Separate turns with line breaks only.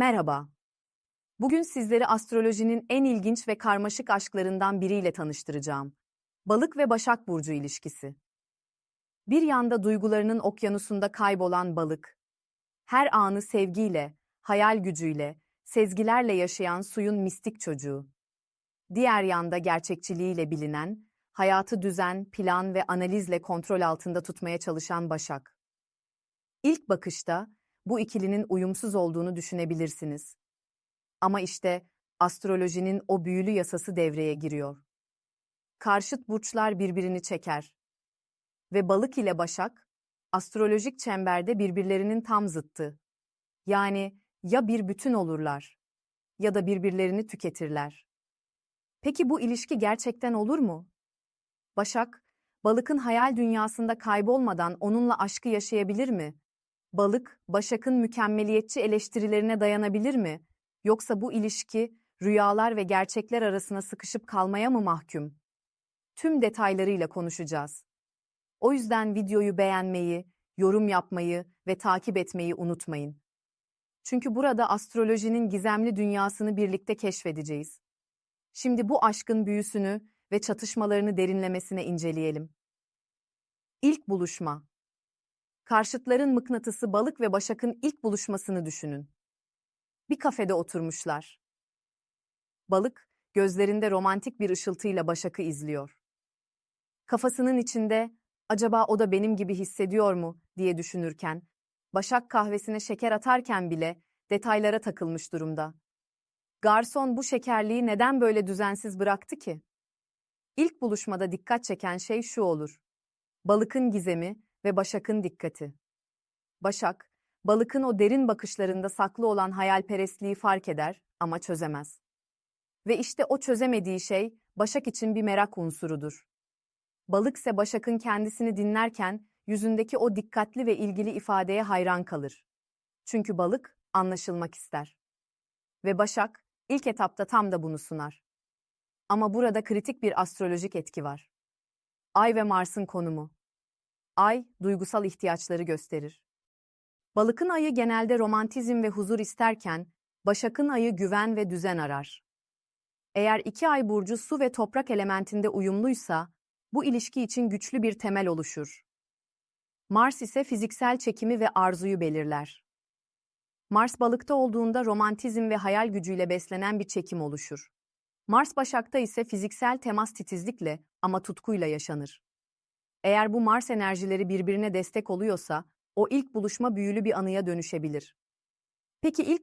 Merhaba. Bugün sizleri astrolojinin en ilginç ve karmaşık aşklarından biriyle tanıştıracağım. Balık ve Başak Burcu ilişkisi. Bir yanda duygularının okyanusunda kaybolan balık, her anı sevgiyle, hayal gücüyle, sezgilerle yaşayan suyun mistik çocuğu. Diğer yanda gerçekçiliğiyle bilinen, hayatı düzen, plan ve analizle kontrol altında tutmaya çalışan Başak. İlk bakışta bu ikilinin uyumsuz olduğunu düşünebilirsiniz. Ama işte astrolojinin o büyülü yasası devreye giriyor. Karşıt burçlar birbirini çeker. Ve balık ile başak, astrolojik çemberde birbirlerinin tam zıttı. Yani ya bir bütün olurlar ya da birbirlerini tüketirler. Peki bu ilişki gerçekten olur mu? Başak, balıkın hayal dünyasında kaybolmadan onunla aşkı yaşayabilir mi? Balık, Başak'ın mükemmeliyetçi eleştirilerine dayanabilir mi? Yoksa bu ilişki, rüyalar ve gerçekler arasına sıkışıp kalmaya mı mahkum? Tüm detaylarıyla konuşacağız. O yüzden videoyu beğenmeyi, yorum yapmayı ve takip etmeyi unutmayın. Çünkü burada astrolojinin gizemli dünyasını birlikte keşfedeceğiz. Şimdi bu aşkın büyüsünü ve çatışmalarını derinlemesine inceleyelim. İlk buluşma Karşıtların mıknatısı balık ve başakın ilk buluşmasını düşünün. Bir kafede oturmuşlar. Balık, gözlerinde romantik bir ışıltıyla başakı izliyor. Kafasının içinde, acaba o da benim gibi hissediyor mu diye düşünürken, başak kahvesine şeker atarken bile detaylara takılmış durumda. Garson bu şekerliği neden böyle düzensiz bıraktı ki? İlk buluşmada dikkat çeken şey şu olur. Balıkın gizemi ve Başak'ın dikkati. Başak, balıkın o derin bakışlarında saklı olan hayalperestliği fark eder ama çözemez. Ve işte o çözemediği şey Başak için bir merak unsurudur. Balık ise Başak'ın kendisini dinlerken yüzündeki o dikkatli ve ilgili ifadeye hayran kalır. Çünkü balık anlaşılmak ister. Ve Başak ilk etapta tam da bunu sunar. Ama burada kritik bir astrolojik etki var. Ay ve Mars'ın konumu. Ay, duygusal ihtiyaçları gösterir. Balıkın ayı genelde romantizm ve huzur isterken, Başak'ın ayı güven ve düzen arar. Eğer iki ay burcu su ve toprak elementinde uyumluysa, bu ilişki için güçlü bir temel oluşur. Mars ise fiziksel çekimi ve arzuyu belirler. Mars balıkta olduğunda romantizm ve hayal gücüyle beslenen bir çekim oluşur. Mars Başak'ta ise fiziksel temas titizlikle ama tutkuyla yaşanır. Eğer bu Mars enerjileri birbirine destek oluyorsa, o ilk buluşma büyülü bir anıya dönüşebilir. Peki ilk